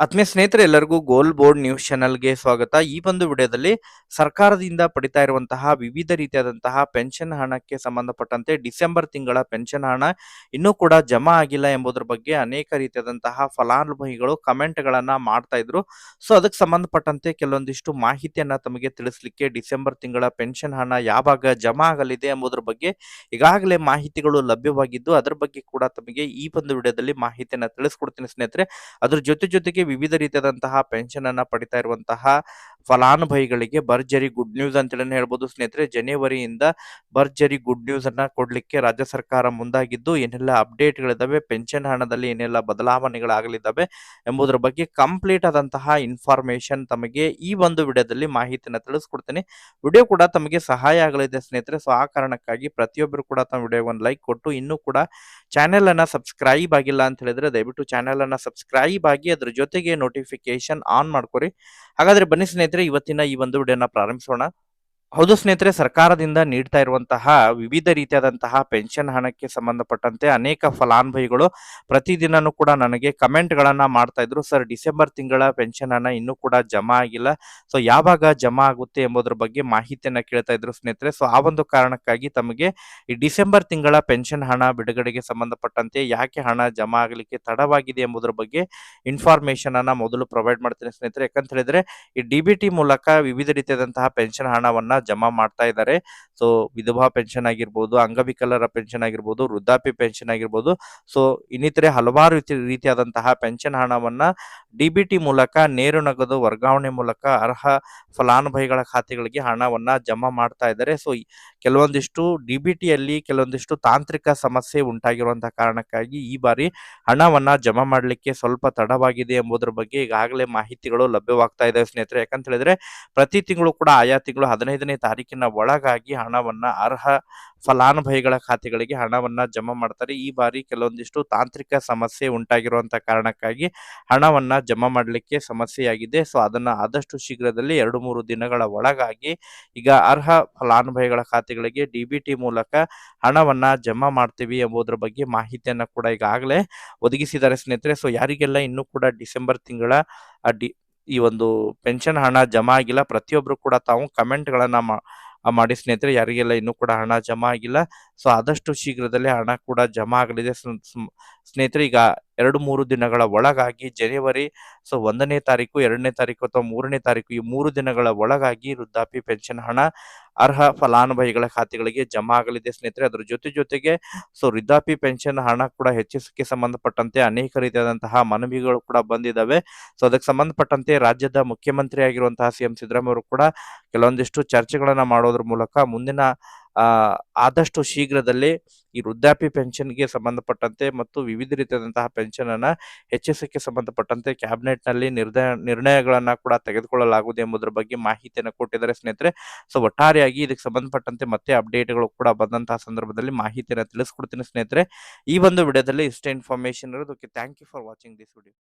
ಆತ್ಮೀಯ ಸ್ನೇಹಿತರೆ, ಎಲ್ಲರಿಗೂ ಗೋಲ್ ಬೋರ್ಡ್ ನ್ಯೂಸ್ ಚಾನಲ್ಗೆ ಸ್ವಾಗತ. ಈ ಒಂದು ವಿಡಿಯೋದಲ್ಲಿ ಸರ್ಕಾರದಿಂದ ಪಡಿತಾ ಇರುವಂತಹ ವಿವಿಧ ರೀತಿಯಾದಂತಹ ಪೆನ್ಷನ್ ಹಣಕ್ಕೆ ಸಂಬಂಧಪಟ್ಟಂತೆ ಡಿಸೆಂಬರ್ ತಿಂಗಳ ಪೆನ್ಷನ್ ಹಣ ಇನ್ನೂ ಕೂಡ ಜಮಾ ಆಗಿಲ್ಲ ಎಂಬುದರ ಬಗ್ಗೆ ಅನೇಕ ರೀತಿಯಾದಂತಹ ಫಲಾನುಭವಿಗಳು ಕಮೆಂಟ್ ಗಳನ್ನ ಮಾಡ್ತಾ ಇದ್ರು. ಸೊ, ಅದಕ್ಕೆ ಸಂಬಂಧಪಟ್ಟಂತೆ ಕೆಲವೊಂದಿಷ್ಟು ಮಾಹಿತಿಯನ್ನ ತಮಗೆ ತಿಳಿಸ್ಲಿಕ್ಕೆ ಡಿಸೆಂಬರ್ ತಿಂಗಳ ಪೆನ್ಷನ್ ಹಣ ಯಾವಾಗ ಜಮಾ ಆಗಲಿದೆ ಎಂಬುದರ ಬಗ್ಗೆ ಈಗಾಗಲೇ ಮಾಹಿತಿಗಳು ಲಭ್ಯವಾಗಿದ್ದು, ಅದರ ಬಗ್ಗೆ ಕೂಡ ತಮಗೆ ಈ ಒಂದು ವಿಡಿಯೋದಲ್ಲಿ ಮಾಹಿತಿಯನ್ನ ತಿಳಿಸ್ಕೊಡ್ತೀನಿ ಸ್ನೇಹಿತರೆ. ಅದ್ರ ಜೊತೆ ಜೊತೆಗೆ ವಿವಿಧ ರೀತಿಯಾದಂತಹ ಪೆನ್ಷನ್ ಅನ್ನ ಪಡಿತಾ ಇರುವಂತಹ ಫಲಾನುಭವಿಗಳಿಗೆ ಭರ್ಜರಿ ಗುಡ್ ನ್ಯೂಸ್ ಅಂತೇಳಿ ಹೇಳ್ಬೋದು ಸ್ನೇಹಿತರೆ, ಜನವರಿಯಿಂದ ಭರ್ಜರಿ ಗುಡ್ ನ್ಯೂಸ್ ಅನ್ನ ಕೊಡ್ಲಿಕ್ಕೆ ರಾಜ್ಯ ಸರ್ಕಾರ ಮುಂದಾಗಿದ್ದು, ಏನೆಲ್ಲ ಅಪ್ಡೇಟ್ಗಳಿದ್ದಾವೆ ಪೆನ್ಷನ್ ಹಣದಲ್ಲಿ ಏನೆಲ್ಲ ಬದಲಾವಣೆಗಳಾಗಲಿದ್ದಾವೆ ಎಂಬುದರ ಬಗ್ಗೆ ಕಂಪ್ಲೀಟ್ ಆದಂತಹ ಇನ್ಫಾರ್ಮೇಶನ್ ತಮಗೆ ಈ ಒಂದು ವಿಡಿಯೋದಲ್ಲಿ ಮಾಹಿತಿಯನ್ನು ತಿಳಿಸ್ಕೊಡ್ತೇನೆ. ವಿಡಿಯೋ ಕೂಡ ತಮಗೆ ಸಹಾಯ ಆಗಲಿದೆ ಸ್ನೇಹಿತರೆ, ಸೊ ಆ ಕಾರಣಕ್ಕಾಗಿ ಪ್ರತಿಯೊಬ್ಬರು ಕೂಡ ತಮ್ಮ ವಿಡಿಯೋ ಒಂದು ಲೈಕ್ ಕೊಟ್ಟು, ಇನ್ನೂ ಕೂಡ ಚಾನೆಲ್ ಅನ್ನ ಸಬ್ಸ್ಕ್ರೈಬ್ ಆಗಿಲ್ಲ ಅಂತ ಹೇಳಿದ್ರೆ ದಯವಿಟ್ಟು ಚಾನೆಲ್ ಅನ್ನ ಸಬ್ಸ್ಕ್ರೈಬ್ ಆಗಿ ಅದ್ರ ಜೊತೆಗೆ ನೋಟಿಫಿಕೇಶನ್ ಆನ್ ಮಾಡ್ಕೊರಿ. ಹಾಗಾದ್ರೆ ಬನ್ನಿ ಸ್ನೇಹಿತರೆ ಇವತ್ತಿನ ಈ ಒಂದು ವಿಡಿಯೋನ ಪ್ರಾರಂಭಿಸೋಣ. ಹೌದು ಸ್ನೇಹಿತರೆ, ಸರ್ಕಾರದಿಂದ ನೀಡ್ತಾ ಇರುವಂತಹ ವಿವಿಧ ರೀತಿಯಾದಂತಹ ಪೆನ್ಷನ್ ಹಣಕ್ಕೆ ಸಂಬಂಧಪಟ್ಟಂತೆ ಅನೇಕ ಫಲಾನುಭವಿಗಳು ಪ್ರತಿದಿನನೂ ಕೂಡ ನನಗೆ ಕಮೆಂಟ್ ಗಳನ್ನ ಮಾಡ್ತಾ ಇದ್ರು. ಸರ್, ಡಿಸೆಂಬರ್ ತಿಂಗಳ ಪೆನ್ಷನ್ ಹಣ ಇನ್ನೂ ಕೂಡ ಜಮಾ ಆಗಿಲ್ಲ. ಸೊ, ಯಾವಾಗ ಜಮಾ ಆಗುತ್ತೆ ಎಂಬುದರ ಬಗ್ಗೆ ಮಾಹಿತಿಯನ್ನ ಕೇಳ್ತಾ ಇದ್ರು ಸ್ನೇಹಿತರೆ. ಸೊ, ಆ ಒಂದು ಕಾರಣಕ್ಕಾಗಿ ತಮಗೆ ಈ ಡಿಸೆಂಬರ್ ತಿಂಗಳ ಪೆನ್ಷನ್ ಹಣ ಬಿಡುಗಡೆಗೆ ಸಂಬಂಧಪಟ್ಟಂತೆ ಯಾಕೆ ಹಣ ಜಮಾ ಆಗಲಿಕ್ಕೆ ತಡವಾಗಿದೆ ಎಂಬುದರ ಬಗ್ಗೆ ಇನ್ಫಾರ್ಮೇಶನ್ ಅನ್ನ ಮೊದಲು ಪ್ರೊವೈಡ್ ಮಾಡ್ತೇನೆ ಸ್ನೇಹಿತರೆ. ಯಾಕಂತ ಹೇಳಿದ್ರೆ, ಈ ಡಿ ಬಿ ಟಿ ಮೂಲಕ ವಿವಿಧ ರೀತಿಯಾದಂತಹ ಪೆನ್ಷನ್ ಹಣವನ್ನ ಜಮಾ ಮಾಡ್ತಾ ಇದ್ದಾರೆ. ಸೊ ವಿಧವಾ ಪೆನ್ಷನ್ ಆಗಿರ್ಬೋದು, ಅಂಗವಿಕಲರ ಪೆನ್ಷನ್ ಆಗಿರ್ಬೋದು, ವೃದ್ಧಾಪ್ಯ ಪೆನ್ಷನ್ ಆಗಿರ್ಬೋದು. ಸೊ ಇನ್ನಿತರೆ ಹಲವಾರು ರೀತಿ, ರೀತಿಯಾದಂತಹ ಪೆನ್ಷನ್ ಹಣವನ್ನ ಡಿಬಿಟಿ ಮೂಲಕ, ನೇರ ನಗದು ವರ್ಗಾವಣೆ ಮೂಲಕ ಅರ್ಹ ಫಲಾನುಭವಿಗಳ ಖಾತೆಗಳಿಗೆ ಹಣವನ್ನ ಜಮಾ ಮಾಡ್ತಾ ಇದ್ದಾರೆ. ಸೊ ಕೆಲವೊಂದಿಷ್ಟು ಡಿಬಿಟಿಯಲ್ಲಿ ಕೆಲವೊಂದಿಷ್ಟು ತಾಂತ್ರಿಕ ಸಮಸ್ಯೆ ಉಂಟಾಗಿರುವಂತಹ ಕಾರಣಕ್ಕಾಗಿ ಈ ಬಾರಿ ಹಣವನ್ನ ಜಮಾ ಮಾಡಲಿಕ್ಕೆ ಸ್ವಲ್ಪ ತಡವಾಗಿದೆ ಎಂಬುದರ ಬಗ್ಗೆ ಈಗಾಗಲೇ ಮಾಹಿತಿಗಳು ಲಭ್ಯವಾಗ್ತಾ ಇದಾವೆ ಸ್ನೇಹಿತರೆ. ಯಾಕಂತ ಹೇಳಿದ್ರೆ ಪ್ರತಿ ತಿಂಗಳು ಕೂಡ ಆಯಾ ತಿಂಗಳು ಹದಿನೈದನೇ ತಾರೀಕಿನ ಒಳಗಾಗಿ ಹಣವನ್ನ ಅರ್ಹ ಫಲಾನುಭವಿಗಳ ಖಾತೆಗಳಿಗೆ ಹಣವನ್ನ ಜಮಾ ಮಾಡ್ತಾರೆ. ಈ ಬಾರಿ ಕೆಲವೊಂದಿಷ್ಟು ತಾಂತ್ರಿಕ ಸಮಸ್ಯೆ ಉಂಟಾಗಿರುವಂತಹ ಕಾರಣಕ್ಕಾಗಿ ಹಣವನ್ನ ಜಮಾ ಮಾಡಲಿಕ್ಕೆ ಸಮಸ್ಯೆಯಾಗಿದೆ. ಸೊ ಅದನ್ನ ಆದಷ್ಟು ಶೀಘ್ರದಲ್ಲಿ ಎರಡು ಮೂರು ದಿನಗಳ ಒಳಗಾಗಿ ಈಗ ಅರ್ಹ ಫಲಾನುಭವಿಗಳ ಖಾತೆಗಳಿಗೆ ಡಿಬಿಟಿ ಮೂಲಕ ಹಣವನ್ನ ಜಮಾ ಮಾಡ್ತೀವಿ ಎಂಬುದರ ಬಗ್ಗೆ ಮಾಹಿತಿಯನ್ನ ಕೂಡ ಈಗಾಗಲೇ ಒದಗಿಸಿದ್ದಾರೆ ಸ್ನೇಹಿತರೆ. ಸೊ ಯಾರಿಗೆಲ್ಲ ಇನ್ನೂ ಕೂಡ ಡಿಸೆಂಬರ್ ತಿಂಗಳ ಡಿ ಈ ಒಂದು ಪೆನ್ಷನ್ ಹಣ ಜಮಾ ಆಗಿಲ್ಲ. ಪ್ರತಿಯೊಬ್ರು ಕೂಡ ತಾವು ಕಮೆಂಟ್ ಗಳನ್ನ ಮಾಡಿ ಸ್ನೇಹಿತರೆ, ಯಾರಿಗೆಲ್ಲ ಇನ್ನೂ ಕೂಡ ಹಣ ಜಮಾ ಆಗಿಲ್ಲ. ಸೊ, ಆದಷ್ಟು ಶೀಘ್ರದಲ್ಲೇ ಹಣ ಕೂಡ ಜಮಾ ಆಗಲಿದೆ. ಸ್ನೇಹಿತರೆ, ಈಗ ಎರಡು ಮೂರು ದಿನಗಳ ಒಳಗಾಗಿ ಜನವರಿ, ಸೊ ಒಂದನೇ ತಾರೀಕು, ಎರಡನೇ ತಾರೀಕು ಅಥವಾ ಮೂರನೇ ತಾರೀಕು, ಈ ಮೂರು ದಿನಗಳ ಒಳಗಾಗಿ ವೃದ್ಧಾಪಿ ಪೆನ್ಷನ್ ಹಣ ಅರ್ಹ ಫಲಾನುಭವಿಗಳ ಖಾತೆಗಳಿಗೆ ಜಮಾ ಆಗಲಿದೆ ಸ್ನೇಹಿತರೆ. ಅದರ ಜೊತೆ ಜೊತೆಗೆ, ಸೊ ವೃದ್ಧಾಪಿ ಪೆನ್ಷನ್ ಹಣ ಕೂಡ ಹೆಚ್ಚಿಸಕ್ಕೆ ಸಂಬಂಧಪಟ್ಟಂತೆ ಅನೇಕ ರೀತಿಯಾದಂತಹ ಮನವಿಗಳು ಕೂಡ ಬಂದಿದ್ದಾವೆ ಸೊ ಅದಕ್ಕೆ ಸಂಬಂಧಪಟ್ಟಂತೆ ರಾಜ್ಯದ ಮುಖ್ಯಮಂತ್ರಿ ಆಗಿರುವಂತಹ ಸಿ ಎಂ ಸಿದ್ದರಾಮಯ್ಯ ಕೂಡ ಕೆಲವೊಂದಿಷ್ಟು ಚರ್ಚೆಗಳನ್ನ ಮಾಡೋದ್ರ ಮೂಲಕ ಮುಂದಿನ ಆದಷ್ಟು ಶೀಘ್ರದಲ್ಲೇ ಈ ವೃದ್ಧಾಪ್ಯ ಪೆನ್ಷನ್ಗೆ ಸಂಬಂಧಪಟ್ಟಂತೆ ಮತ್ತು ವಿವಿಧ ರೀತಿಯಾದಂತಹ ಪೆನ್ಷನ್ ಅನ್ನ ಹೆಚ್ಚಿಸಕ್ಕೆ ಸಂಬಂಧಪಟ್ಟಂತೆ ಕ್ಯಾಬಿನೆಟ್ನಲ್ಲಿ ನಿರ್ಣಯ ನಿರ್ಣಯಗಳನ್ನ ಕೂಡ ತೆಗೆದುಕೊಳ್ಳಲಾಗುವುದು ಎಂಬುದರ ಬಗ್ಗೆ ಮಾಹಿತಿಯನ್ನು ಕೊಟ್ಟಿದ್ದಾರೆ ಸ್ನೇಹಿತರೆ. ಸೊ, ಒಟ್ಟಾರೆಯಾಗಿ ಇದಕ್ಕೆ ಸಂಬಂಧಪಟ್ಟಂತೆ ಮತ್ತೆ ಅಪ್ಡೇಟ್ಗಳು ಕೂಡ ಬಂದಂತಹ ಸಂದರ್ಭದಲ್ಲಿ ಮಾಹಿತಿಯನ್ನು ತಿಳಿಸ್ಕೊಡ್ತೀನಿ ಸ್ನೇಹಿತರೆ. ಈ ಒಂದು ವಿಡಿಯೋದಲ್ಲಿ ಇಷ್ಟೇ ಇನ್ಫಾರ್ಮೇಶನ್ ಇರೋದಕ್ಕೆ thank you for watching this video.